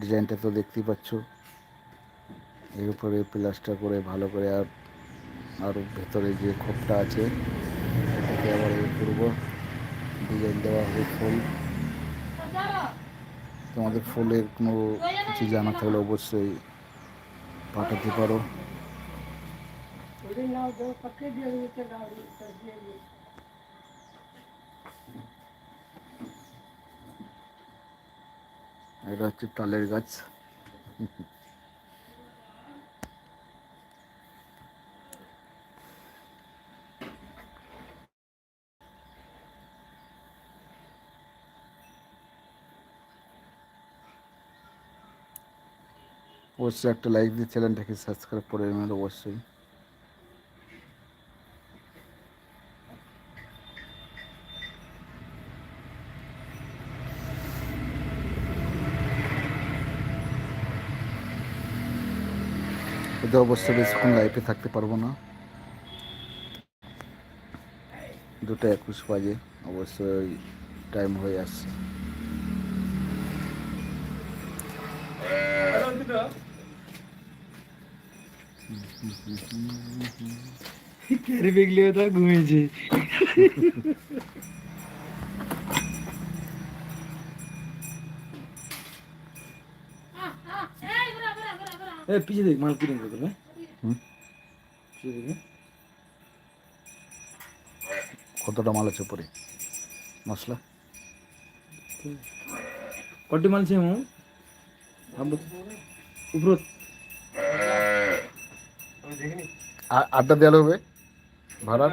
ডিজাইনটা তো দেখতেই পাচ্ছ। এর উপরে প্লাস্টার করে ভালো করে আর আর ভেতরে যে খোপটা আছে, এটাকে আবার এ করব ডিজাইন দেওয়া হবে ফুল। তোমাদের ফুলের কোনো কিছু জানা থাকলে অবশ্যই পাঠাতে পারো। এটা হচ্ছে তালের গাছ। অবশ্যই একটা লাইক দিয়ে চ্যানেলটাকে সাবস্ক্রাইব করে নেবেন অবশ্যই। এতে অবশ্যই বেশিক্ষণ লাইফে থাকতে পারব না। দুটো একুশ বাজে, অবশ্যই টাইম হয়ে আসছে। ক্যারি ঘুমিয়েছে। এ পিছে দেখ মাল হুম। পিছে দেখে কতটা মাল আছে পরে মশলা? কটি মাল છે હું উপর আ- আড্ডা দেওয়ালে হবে? ভাড়ার?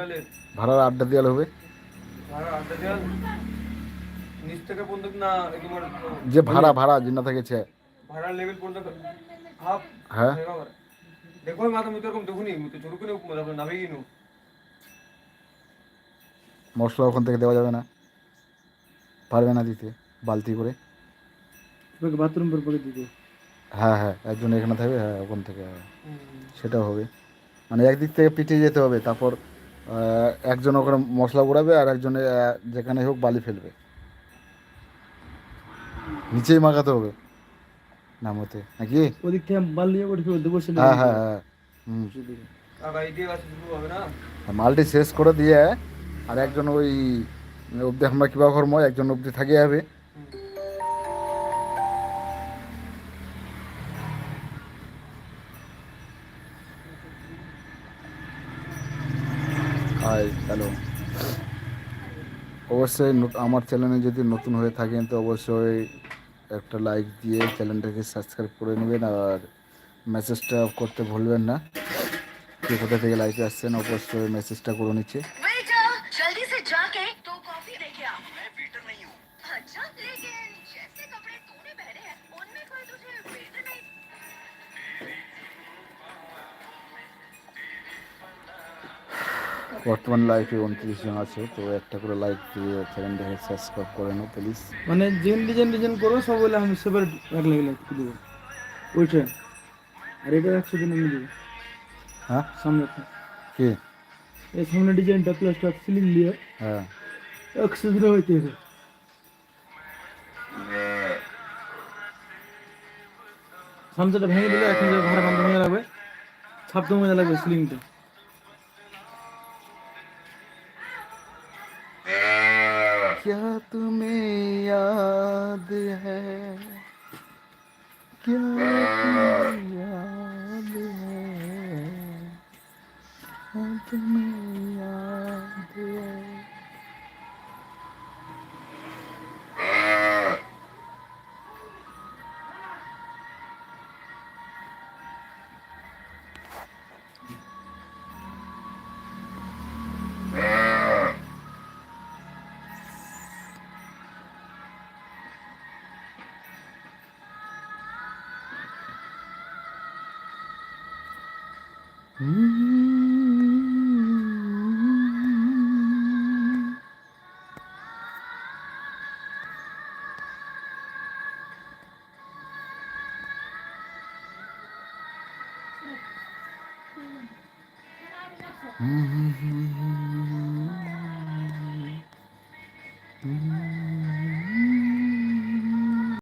ভাড়ার আড্ডা দেওয়ালে হবে? যে ভাড়া ভাড়া জিনা থেকেছে ভাড়া লেভেল পর্যন্ত হাফ হ্যাঁ। দেখো মাথা মুই তো এরকম দেখুনি মুই তো ছোট করে তারপরে নামে গিনু মশলা ওখান থেকে দেওয়া যাবে না। পারবে না দিতে বালতি করে। বাথরুম পর পকে দিতে। হ্যাঁ হ্যাঁ একজন এখানে থাকবে হ্যাঁ ওখান থেকে হ্যাঁ সেটাও হবে। মানে একদিক থেকে পিটিয়ে যেতে হবে তারপর একজন ওখানে মশলা গুঁড়াবে আর একজন যেখানে হোক বালি ফেলবে। নিচেই মাখাতে হবে। নামতে। নাকি? ওদিক থেকে মাল নিয়ে দেবো হ্যাঁ হ্যাঁ হ্যাঁ। হবে আর মালটি শেষ করে দিয়ে আর একজন ওই অবধি আমরা কিবা করব একজন অবধি থাকে যাবে। Hi hello. অবশ্যই আমার চ্যানেলে যদি নতুন হয়ে থাকেন তো অবশ্যই একটা লাইক দিয়ে চ্যানেলটাকে সাবস্ক্রাইব করে নেবেন আর মেসেজটা করতে ভুলবেন না। কে কোথা থেকে লাইক আসছেন, অবশ্যই মেসেজটা করে নিচ্ছে বর্তমান লাইফে উনত্রিশ জন আছে তো একটা করে লাইক দিয়ে চ্যানেলটাকে সাবস্ক্রাইব করে নাও প্লিজ মানে যেন ডিজাইন ডিজাইন করো সব বলে আমি সেপারেট এক লাগে লাগতে দেবো। ওইটা আর এটা একশো দিন আমি দেবো। হ্যাঁ? সামনে। কি? এই সামনে ডিজাইনটা প্লাস্টার সিলিং দিয়ে। হ্যাঁ। একশো দিনে হইতে হবে। সামনেটা ভেঙে দিলে এখন ভাড়া বান্ধব হয়ে লাগবে ছাপতে মজা লাগবে সিলিংটা क्या तुम्हें याद है? क्या तुम्हें याद है? क्या तुम्हें Mm-hmm.